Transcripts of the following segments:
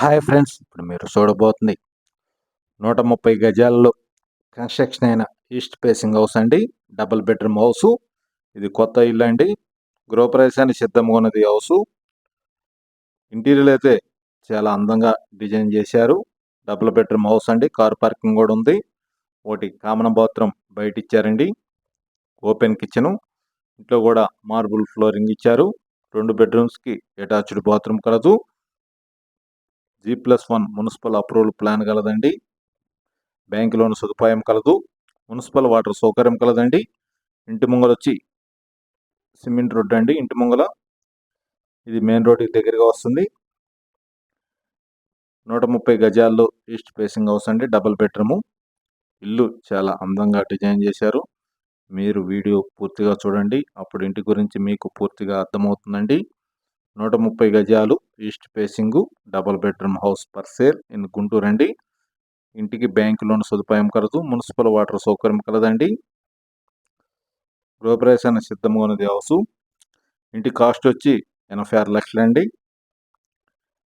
Hi friends ఇప్పుడు మీరు చూడబోతుంది నూట ముప్పై గజాల్లో కన్స్ట్రక్షన్ అయిన ఈస్ట్ ఫేసింగ్ హౌస్ అండి. Double bedroom house. ఇది కొత్త ఇల్లు అండి. గృహప్రవేశానికి సిద్ధంగా ఉన్నది హౌస్. ఇంటీరియర్ అయితే చాలా అందంగా డిజైన్ చేశారు. డబుల్ బెడ్రూమ్ హౌస్ అండి. కార్ పార్కింగ్ కూడా ఉంది. ఒకటి కామన్ బాత్రూమ్ బయట ఇచ్చారండి ఓపెన్ కిచెను. ఇంట్లో కూడా మార్బుల్ ఫ్లోరింగ్ ఇచ్చారు. రెండు బెడ్రూమ్స్కి అటాచ్డ్ బాత్రూమ్ కలదు. G plus one municipal approval plan కలదండి. Bank loan సదుపాయం కలదు. మున్సిపల్ వాటర్ సౌకర్యం కలదండి. ఇంటి ముంగల వచ్చి సిమెంట్ రోడ్ అండి ఇంటి ముంగల. ఇది మెయిన్ రోడ్కి దగ్గరగా వస్తుంది. నూట ముప్పై గజాల్లో ఈస్ట్ ఫేసింగ్ హౌస్ అండి. Double bedroom. ఇల్లు చాలా అందంగా డిజైన్ చేశారు. మీరు వీడియో పూర్తిగా చూడండి. అప్పుడు ఇంటి గురించి మీకు పూర్తిగా అర్థమవుతుందండి. నూట ముప్పై గజాలు east facing double bedroom house for sale in Guntur అండి. ఇంటికి బ్యాంక్ లోన్ సదుపాయం కలదు మున్సిపల్ వాటర్ సౌకర్యం కలదండి. గృహప్రవేశాన్ని సిద్ధంగా ఉన్నది హౌస్. ఇంటి కాస్ట్ వచ్చి ఎనభై ఆరు లక్షలండి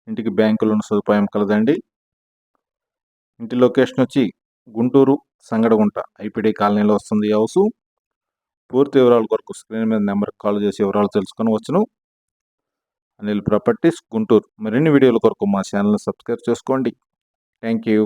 ఇంటికి బ్యాంకు లోన్ సదుపాయం కలదండి. ఇంటి లొకేషన్ వచ్చి గుంటూరు సంగడగుంట ఐపీడీ కాలనీలో వస్తుంది హౌస్. పూర్తి వివరాల కొరకు స్క్రీన్ మీద నెంబర్కి కాల్ చేసి వివరాలు తెలుసుకొని వచ్చును. అనిల్ ప్రాపర్టీస్ గుంటూరు. మరిన్ని వీడియోల కొరకు మా ఛానల్ని సబ్స్క్రైబ్ చేసుకోండి. Thank you.